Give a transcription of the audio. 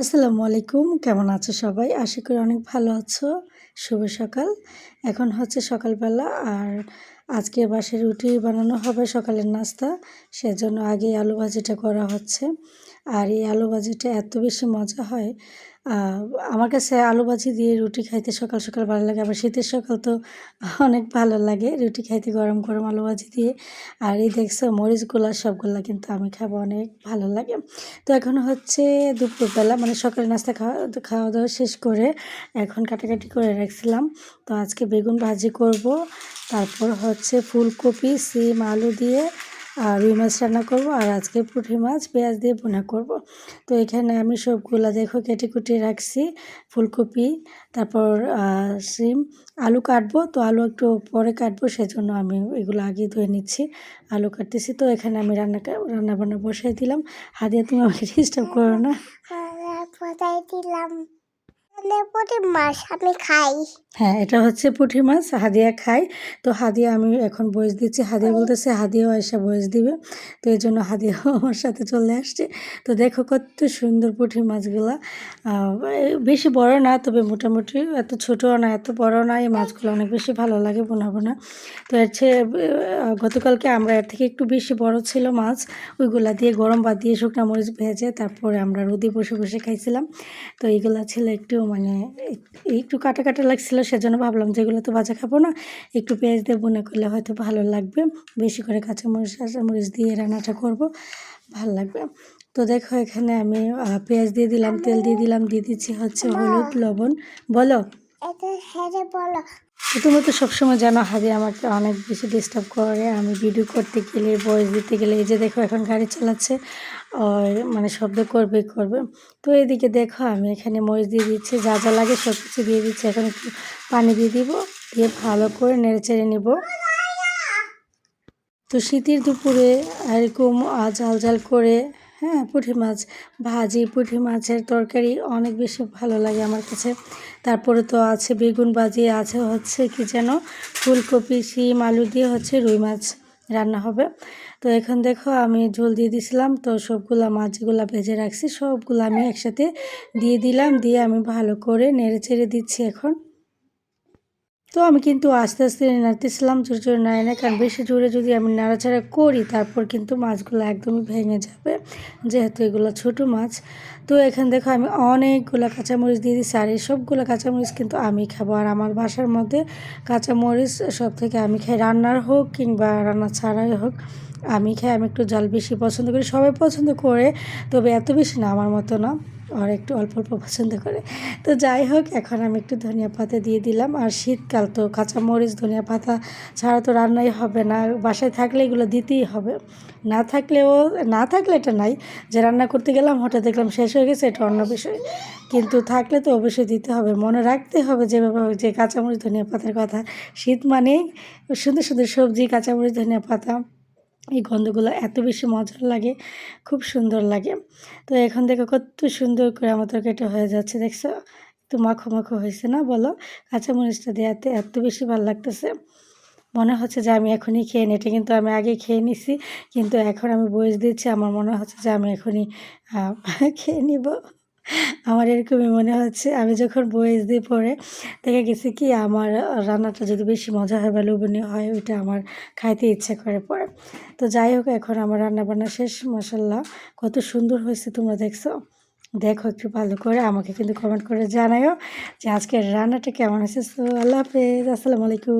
আসসালামু আলাইকুম, কেমন আছো সবাই? আশা করি অনেক ভালো আছো। শুভ সকাল। এখন হচ্ছে সকালবেলা আর আজকে বাসে রুটি বানানো হবে সকালের নাস্তা। সেজন্য আগে আলু ভাজিটা করা হচ্ছে। আর এই আলু ভাজিটা এত বেশি মজা হয়। আমার কাছে আলু ভাজি দিয়ে রুটি খাইতে সকাল সকাল ভালো লাগে, আবার শীতের সকাল তো অনেক ভালো লাগে রুটি খাইতে, গরম গরম আলু ভাজি দিয়ে। আর এই দেখছ মরিচগুলো সবগুলো কিন্তু আমি খাব, অনেক ভালো লাগে। তো এখন হচ্ছে দুপুরবেলা মানে সকালে নাস্তা খাওয়া খাওয়া দাওয়া শেষ করে এখন কাটাকাটি করে রাখছিলাম। তো আজকে বেগুন ভাজি করব, তারপর হচ্ছে ফুলকপি, সিম, আলু দিয়ে রুই মাছ রান্না করব আর আজকে পুঁটি মাছ, পেঁয়াজ দিয়ে বোনা করব। তো এখানে আমি সবগুলো দেখো কেটে কুটে রাখছি, ফুলকপি, তারপর সিম, আলু কাটবো। তো আলু একটু পরে কাটবো, সেজন্য আমি এগুলো আগে ধুয়ে নিচ্ছি, আলু কাটতেছি। তো এখানে আমি রান্না রান্না বান্না বসাই দিলাম। হাদিয়া তুমি আমাকে ডিস্টার্ব করো না। দিলাম। মাস আমি খাই। হ্যাঁ এটা হচ্ছে পুঁটি মাছ, হাদিয়া খায় তো হাদিয়া আমি এখন বয়স দিচ্ছি। হাদিয়া বলতেছে হাদিয়াও এসে বয়স দিবে। তো এই জন্য হাদিয়াও আমার সাথে চলে আসছে। তো দেখো কত সুন্দর পুঁটি মাছগুলো। বেশি বড় না, তবে মোটামুটি এত ছোটও না, এত বড় না। এই মাছগুলো অনেক বেশি ভালো লাগে, বোনা বোনা। তো এর চেয়ে গতকালকে আমরা এর থেকে একটু বেশি বড় ছিল মাছ। ওইগুলা দিয়ে গরম বাদ দিয়ে শুকনা মরিচ ভেজে তারপরে আমরা রোদে বসে বসে খাইছিলাম। তো এইগুলা ছিল একটু মানে একটু কাটা কাটা লাগছিল সেজন্য ভাবলাম যে এগুলো তো ভাজা খাব না। একটু পেঁয়াজ দিয়ে বোনা করলে হয়তো ভালো লাগবে। বেশি করে কাঁচামরিচ কাঁচামরিচ দিয়ে রান্নাটা করব ভালো লাগবে। তো দেখো এখানে আমি পেঁয়াজ দিয়ে দিলাম তেল দিয়ে দিলাম দিয়ে দিচ্ছি হচ্ছে হলুদ লবণ। বলো? হ্যাঁ বলো তো তুমি তো সবসময় জানো হাদি আমাকে অনেক বেশি ডিস্টার্ব করে। আমি ভিডিও করতে গেলে বয়স দিতে গেলে, এই যে দেখো এখন গাড়ি চালাচ্ছে মানে শব্দ করবে করবে। তো এদিকে দেখো আমি এখানে মরিচ দিয়ে দিচ্ছি, যা যা লাগে সব কিছু দিয়ে দিচ্ছি। এখন একটু পানি দিয়ে দিব, দিয়ে ভালো করে নেড়ে চেড়ে নেব। তো শীতের দুপুরে এরকম ঝাল ঝাল করে হ্যাঁ পুঁটি মাছ, ভাজি, পুঁটি মাছের তরকারি অনেক বেশি ভালো লাগে আমার কাছে। তারপরে তো আছে বেগুন ভাজি, আছে হচ্ছে কি যেন ফুলকপি, শিম, আলু দিয়ে হচ্ছে রুই মাছ রান্না হবে। তো এখন দেখো আমি ঝোল দিয়ে দিছিলাম, তো সবগুলা মাছগুলো ভেজে রাখছি, সবগুলো আমি একসাথে দিয়ে দিলাম, দিয়ে আমি ভালো করে নেড়ে চেড়ে দিচ্ছি এখন। তো আমি কিন্তু আস্তে আস্তে নাড়তেছিলাম, জোরে জোরে নাড়ে না কারণ বেশি জোরে যদি আমি নাড়াচাড়া করি, তারপর কিন্তু মাছগুলো একদমই ভেঙে যাবে, যেহেতু এগুলো ছোট মাছ। তো এখান দেখো, আমি অনেকগুলো কাঁচামরিচ দিয়ে দিচ্ছি আর এই সবগুলো কাঁচামরিচ কিন্তু আমি খাব। আর আমার বাসার মধ্যে কাঁচামরিচ সব থেকে আমি খাই, রান্নার হোক কিংবা রান্না ছাড়াই হোক। আমি খাই আমি একটু জাল বেশি পছন্দ করি, সবাই পছন্দ করে, তবে এত বেশি না আমার মতো না, আর একটু অল্প অল্প পছন্দ করে। তো যাই হোক, এখন আমি একটু ধনিয়া পাতা দিয়ে দিলাম, আর শীতকাল তো কাঁচামরিচ, ধনিয়া পাতা ছাড়া তো রান্নাই হবে না, বাসায় থাকলে এগুলো দিতেই হবে। না থাকলেও, না থাকলে এটা নাই, যে রান্না করতে গেলাম, হঠাৎ দেখলাম শেষ হয়ে গেছে, এটা অন্য বিষয়। কিন্তু থাকলে তো অবশ্যই দিতে হবে, মনে রাখতে হবে যেভাবে, যে কাঁচামরিচ, ধনিয়া পাতার কথা। শীত মানেই সুন্দর সুন্দর সবজি, কাঁচামরিচ, ধনিয়া পাতা। এই গন্ধগুলো এত বেশি মজার লাগে, খুব সুন্দর লাগে। তো এখন দেখো কত সুন্দর করে আমার তরকারিটা হয়ে যাচ্ছে, দেখছ? একটু মাখো মাখো হয়েছে না বলো? কাঁচামরিচটা দেওয়াতে এত বেশি ভালো লাগতেছে। মনে হচ্ছে যে আমি এখনই খেয়ে নিই এটা কিন্তু আমি আগে খেয়ে নিছি, কিন্তু এখন আমি বয়স দিচ্ছি আমার মনে হচ্ছে যে আমি এখনই খেয়ে নিব। আমার এরকমই মনে হচ্ছে। আমি যখন বয়েস দিয়ে পরে দেখা গেছে কি, আমার রান্নাটা যদি বেশি মজা হয় বা লোভনীয় হয়, ওইটা আমার খাইতে ইচ্ছে করে পরে। তো যাই হোক, এখন আমার রান্না বান্না শেষ। মশাল্লা কত সুন্দর হয়েছে তোমরা দেখছ। দেখো একটু ভালো করে, আমাকে কিন্তু কমেন্ট করে জানাও যে আজকের রান্নাটা কেমন হয়েছে। সো আল্লাহ হাফেজ, আসসালামু আলাইকুম।